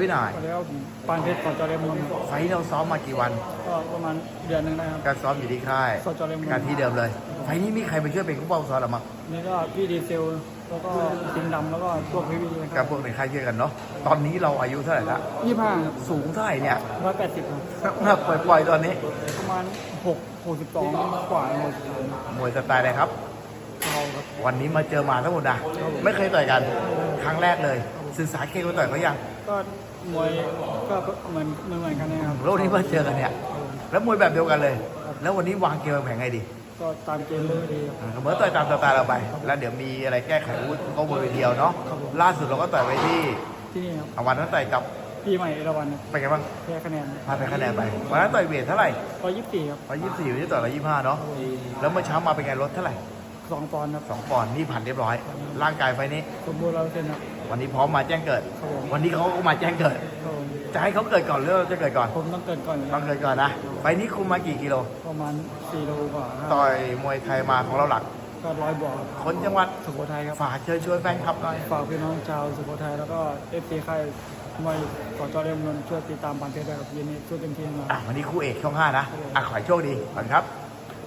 พี่หน่อยสวัสดีครับผมปานเพชรสจเรมนไฟท์เราซ้อมมากี่วัน ก็ประมาณเดือนหนึ่งนะครับ การซ้อมอยู่ที่ค่ายสจเรมนการที่เดิมเลย ไฟท์นี้มีใครไปช่วยเป็นผู้เป้าซ้อมหรือมั้งนี่ก็พี่ดีเซลแล้วก็สิงห์ดำแล้วก็พวกพี่วีนะคกัรับบพวกในค่ายช่วยกันเนาะ ตอนนี้เราอายุเท่าไหร่ละ ยี่ห้าสูงเท่าไหร่เนี่ยร้อยแปดสิบน้ำหนักปล่อยๆตอนนี้ ประมาณหกหกสิบสองกว่าหกสิบสามมวยสไตล์อะไรครับ เขาครับ วันนี้มาเจอมาทั้งหมดนะ ไม่เคยต่อยกัน ครั้งแรกเลย ศึกษาเคยต่อยเขายังก็มวยก็เหมือนเหมือนเหมือนกันนะครับโลกนี้มาเจอกันเนี่ย แล้วมวยแบบเดียวกันเลย แล้ววันนี้วางเกมวางแผนไงดี ก็ตามเกมเลยดีครับอ่าเหมื่อนต่อยตามสไตล์เราไป แล้วเดี๋ยวมีอะไรแก้ไขอาวุธก็บนเวทีเดียวเนาะครับผม ล่าสุดเราก็ต่อยไปที่ที่นี่ครับอะวันนั้นต่อยกับพี่ใหม่เอราวันครับเป็นไงบ้างแพ้คะแนนพาไปคะแนนไปวันนั้นต่อยเวทเท่าไหร่ร้อยยี่สิบสี่ครับร้อยยี่สิบสี่วันนี้ต่อยร้อยยี่สิบห้าเนาะแล้วเมื่อเช้ามาเป็นไงลดเท่าไหร่สองปอนด์ครับสองปอนด์นี่ผ่านเรียบร้อย ร่างกายไฟนี้สมบูรณ์ร้อยเปอร์เซ็นต์ครับ วันนี้พร้อมมาแจ้งเกิด ครับผม วันนี้เขาก็มาแจ้งเกิดครับผมจะให้เขาเกิดก่อนหรือเราจะเกิดก่อน ผมต้องเกินก่อนอยู่ต้แล้อวงเกิดก่อนนะ ไฟนี้คุมมากี่กิโล ประมาณสี่โลกว่าครับต่อยมวยไทยมาของเราหลัก ก็ร้อยบวกคนจังหวัดสุโขทัยครับฝากเชิญชวนแฟนคลับหน่อย ฝากพี่น้องชาวสุโขทัยแล้วก็เอฟซีค่ายมวยก่อจอเรียมเงินช่วยติดตามปันเพชรด้วยครับยินดีช่วยเต็มที่มาอะวันนี้คู่เอกช่องห้านะ อะขอให้โชคดีก่อนครับ